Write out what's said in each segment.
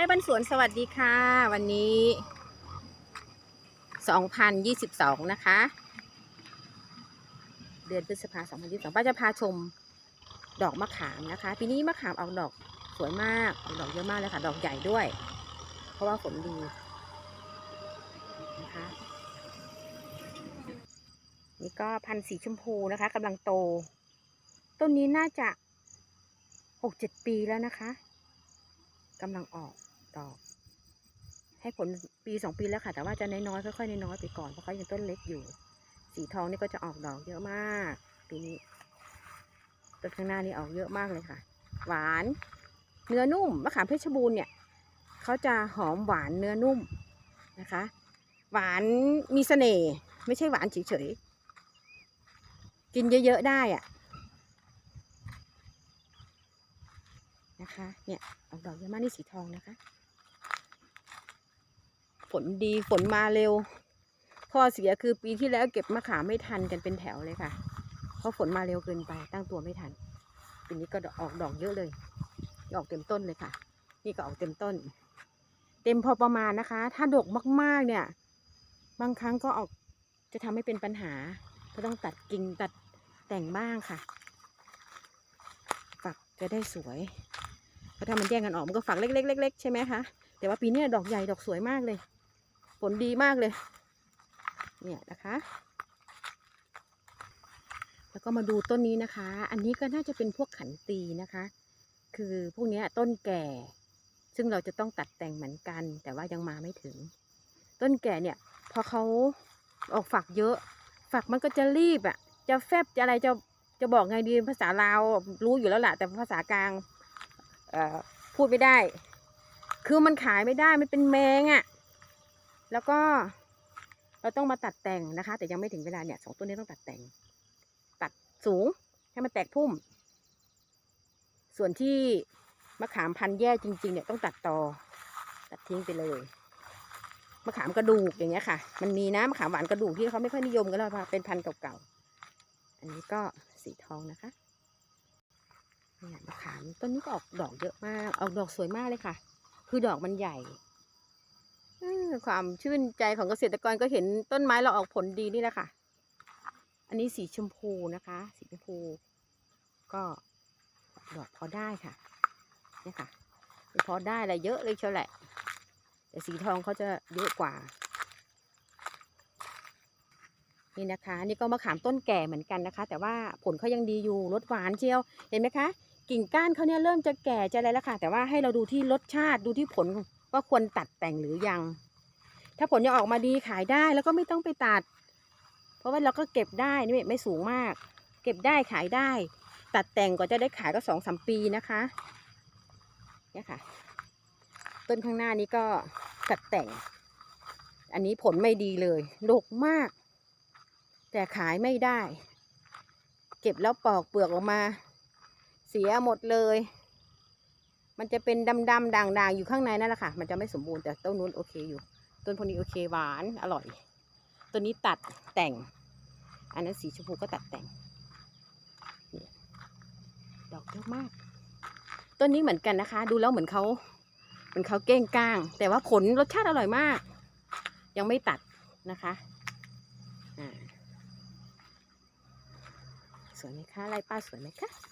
ร่บ้านสวนสวัสดีค่ะ วันนี้ 2022 นะคะ เดือนพฤษภาคม2022ป้าจะพาชมดอกมะขามนะคะ ปีนี้มะขามออกดอกสวยมากออกดอกเยอะมากเลยค่ะ ดอกใหญ่ด้วย เพราะว่าฝนดีนะคะนี่ก็พันธุ์สีชมพูนะคะกำลังโต ต้นนี้น่าจะหกเจ็ดปีแล้วนะคะกำลังออก ดอก ให้ผลปีสองปีแล้วค่ะ แต่ว่าจะน้อยๆค่อยๆน้อยๆไปก่อนเพราะเขายังต้นเล็กอยู่ สีทองนี่ก็จะออกดอกเยอะมาก ปีนี้ต้นข้างหน้านี่ออกเยอะมากเลยค่ะ หวาน เนื้อนุ่มมะขามเพชรบูรณ์เนี่ยเขาจะหอมหวานเนื้อนุ่มนะคะ หวานมีเสน่ห์ไม่ใช่หวานเฉยๆกินเยอะๆได้อะนะคะ เนี่ยออกดอกเยอะมากนี่สีทองนะคะ ฝนดีฝนมาเร็ว ข้อเสียคือปีที่แล้วเก็บมะขามไม่ทันกันเป็นแถวเลยค่ะ เพราะฝนมาเร็วเกินไปตั้งตัวไม่ทันปีนี้ก็ออกดอกเยอะเลย ออกเต็มต้นเลยค่ะ นี่ก็ออกเต็มต้น เต็มพอประมาณนะคะ ถ้าดกมากๆเนี่ย บางครั้งก็ออกจะทำให้เป็นปัญหา ก็ต้องตัดกิ่งตัดแต่งบ้างค่ะ ฝักจะได้สวยเพราะถ้ามันแย่งกันออกมันก็ฝักเล็กๆๆๆใช่ไหมคะแต่ว่าปีนี้ดอกใหญ่ดอกสวยมากเลย ผลดีมากเลย เนี่ยนะคะ แล้วก็มาดูต้นนี้นะคะ อันนี้ก็น่าจะเป็นพวกขันตีนะคะ คือพวกนี้ต้นแก่ ซึ่งเราจะต้องตัดแต่งเหมือนกัน แต่ว่ายังมาไม่ถึง ต้นแก่เนี่ย พอเขาออกฝักเยอะ ฝักมันก็จะรีบอะ่ะ จะแฟบจะอะไรจะจะบอกไงดีภาษาลาวรู้อยู่แล้วแหละแต่ภาษากลางพูดไม่ได้ คือมันขายไม่ได้มันเป็นแมงอะ่ะ แล้วก็เราต้องมาตัดแต่งนะคะ แต่ยังไม่ถึงเวลาเนี่ยสองต้นนี้ต้องตัดแต่ง ตัดสูงให้มันแตกพุ่ม ส่วนที่มะขามพันธุ์แย่จริง ๆ เนี่ยต้องตัดตอตัดทิ้งไปเลย มะขามกระดูกอย่างเงี้ยค่ะ มันมีนะมะขามหวานกระดูกที่เขาไม่ค่อยนิยมกันแล้วค่ะเป็นพันธุ์เก่าๆ อันนี้ก็สีทองนะคะเนี่ยมะขามต้นนี้ก็ออกดอกเยอะมาก ออกดอกสวยมากเลยค่ะ คือดอกมันใหญ่ ความชื่นใจของเกษตรกรก็เห็นต้นไม้เราออกผลดีนี่แหละค่ะ อันนี้สีชมพูนะคะ สีชมพู ก็ดอกพอได้ค่ะนี่ค่ะพอได้อะไรเยอะเลยเชียวแหละ แต่สีทองเขาจะเยอะกว่า นี่นะคะ นี่ก็มะขามต้นแก่เหมือนกันนะคะ แต่ว่าผลเขายังดีอยู่รสหวานเชียว เห็นไหมคะ กิ่งก้านเขาเนี่ยเริ่มจะแก่จะอะไรแล้วค่ะ แต่ว่าให้เราดูที่รสชาติดูที่ผล ว่าควรตัดแต่งหรือยัง ถ้าผลยังออกมาดีขายได้แล้วก็ไม่ต้องไปตัด เพราะว่าเราก็เก็บได้นี่ไม่สูงมาก เก็บได้ขายได้ ตัดแต่งก็จะได้ขายก็สองสามปีนะคะเนี่ยค่ะ ต้นข้างหน้านี้ก็ตัดแต่ง อันนี้ผลไม่ดีเลยดกมาก แต่ขายไม่ได้ เก็บแล้วปอกเปลือกออกมา เสียหมดเลย มันจะเป็นดำๆด่างๆอยู่ข้างในนั่นแหละค่ะ มันจะไม่สมบูรณ์แต่ต้นนู้นโอเคอยู่ ต้นพวกนี้โอเคหวานอร่อย ตัวนี้ตัดแต่ง อันนั้นสีชมพูก็ตัดแต่งดอกเยอะมาก ต้นนี้เหมือนกันนะคะ ดูแล้วเหมือนเขาเหมือนเขาเก้งก้าง แต่ว่าผลรสชาติอร่อยมาก ยังไม่ตัดนะคะสวยไหมคะลายป้าสวยไหมคะ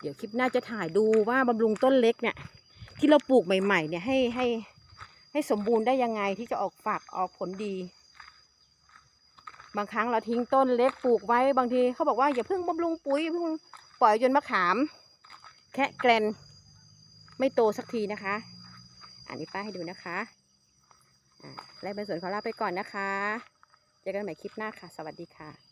เดี๋ยวคลิปหน้าจะถ่ายดูว่าบำรุงต้นเล็กเนี่ย ที่เราปลูกใหม่ๆ เนี่ยให้ให้ให้สมบูรณ์ได้ยังไงที่จะออกฝักออกผลดี บางครั้งเราทิ้งต้นเล็กปลูกไว้บางทีเขาบอกว่าอย่าเพิ่งบำรุงปุ๋ยอย่าเพิ่งปล่อยจนมะขาม แค่แกลนไม่โตสักทีนะคะ อันนี้ป้าให้ดูนะคะอ่าและเป็นส่วนของเราไปก่อนนะคะ เจอกันใหม่คลิปหน้าค่ะ สวัสดีค่ะ